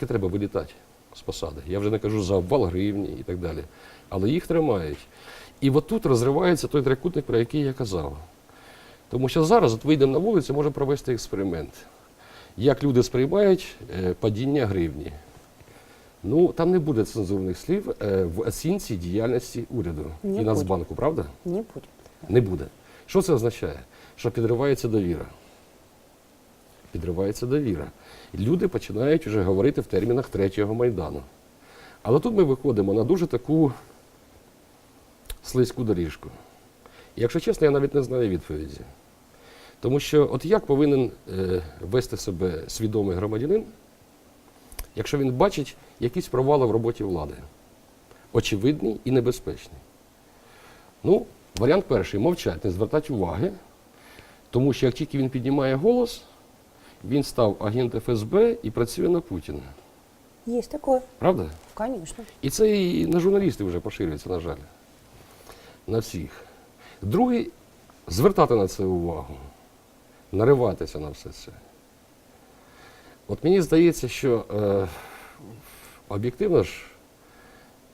Тільки треба вилітати з посади. Я вже не кажу за обвал гривні і так далі. Але їх тримають. І от тут розривається той трикутник, про який я казав. Тому що зараз от вийдемо на вулицю, можемо провести експеримент. Як люди сприймають е, падіння гривні. Ну, там не буде цензурних слів е, в оцінці діяльності уряду Не і буде. Нацбанку, правда? Не будет. Не буде. Що це означає? Що підривається довіра. Підривається довіра. Люди починають вже говорити в термінах третього майдану. Але тут ми виходимо на дуже таку слизьку доріжку. І, якщо чесно, я навіть не знаю відповіді. Тому що от як повинен е, вести себе свідомий громадянин, якщо він бачить якісь провали в роботі влади, очевидний і небезпечний. Ну, варіант перший мовчать, не звертати уваги, тому що як тільки він піднімає голос, він став агент ФСБ і працює на Путіна. Есть такое, Правда? конечно. І це і на журналістів вже поширюється, на жаль. На всіх. Другий звертати на це увагу, нариватися на все це. От мені здається, що е, об'єктивно ж,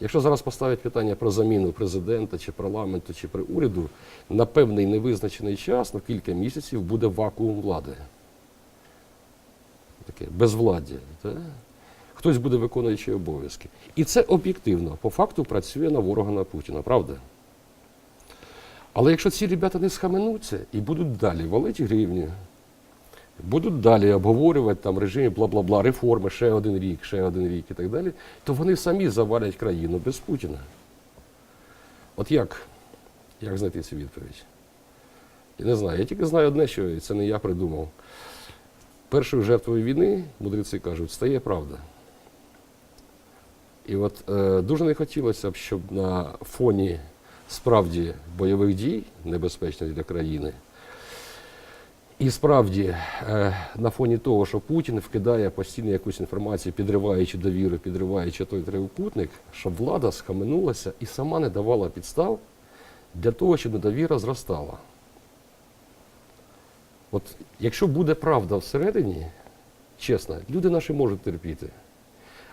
якщо зараз поставить питання про заміну президента чи парламенту, чи при уряду, на певний невизначений час, на кілька місяців, буде вакуум влади. Таке безвладдя. Та? Хтось буде виконуючи обов'язки. І це об'єктивно, по факту працює на ворога на Путіна, правда? Але якщо ці ребята не схаменуться і будуть далі валити гривню, будуть далі обговорювати там режимі бла-бла-бла, реформи, ще один рік, ще один рік і так далі, то вони самі завалять країну без Путіна. От як? Як знайти цю відповідь? Я не знаю. Я тільки знаю одне, що це не я придумав. Першою жертвою війни, мудреці кажуть, стає правда. І от е, дуже не хотілося б, щоб на фоні справді бойових дій, небезпечних для країни, і справді е, на фоні того, що Путін вкидає постійно якусь інформацію, підриваючи довіру, підриваючи той трикутник, щоб влада схаменулася і сама не давала підстав для того, щоб недовіра зростала. От якщо буде правда всередині, чесно, люди наші можуть терпіти.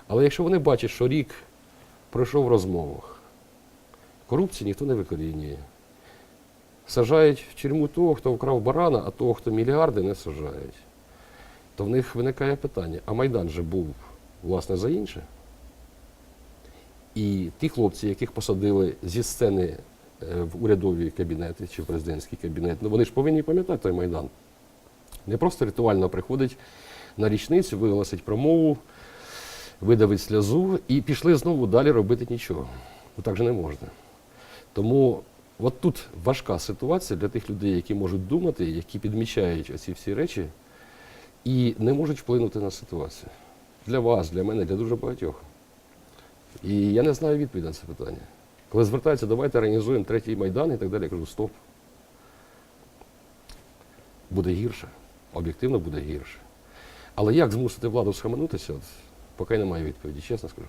Але якщо вони бачать, що рік пройшов в розмовах, корупції ніхто не викорінює. Сажають в тюрму того, хто вкрав барана, а того, хто мільярди, не сажають. То в них виникає питання: а Майдан же був, власне, за інше. І ті хлопці, яких посадили зі сцени е, в урядові кабінети чи в президентський кабінет, ну вони ж повинні пам'ятати той Майдан. Не просто ритуально приходить на річницю, виголосить промову, видавить сльозу і пішли знову далі робити нічого. Ну так же не можна. Тому от тут важка ситуація для тих людей, які можуть думати, які підмічають оці всі речі і не можуть вплинути на ситуацію. Для вас, для мене, для дуже багатьох. І я не знаю відповіді на це питання. Коли звертаються, давайте організуємо третій майдан і так далі, я кажу, стоп. Буде гірше. Об'єктивно буде гірше. Але як змусити владу схаменутися, поки немає відповіді, чесно скажу.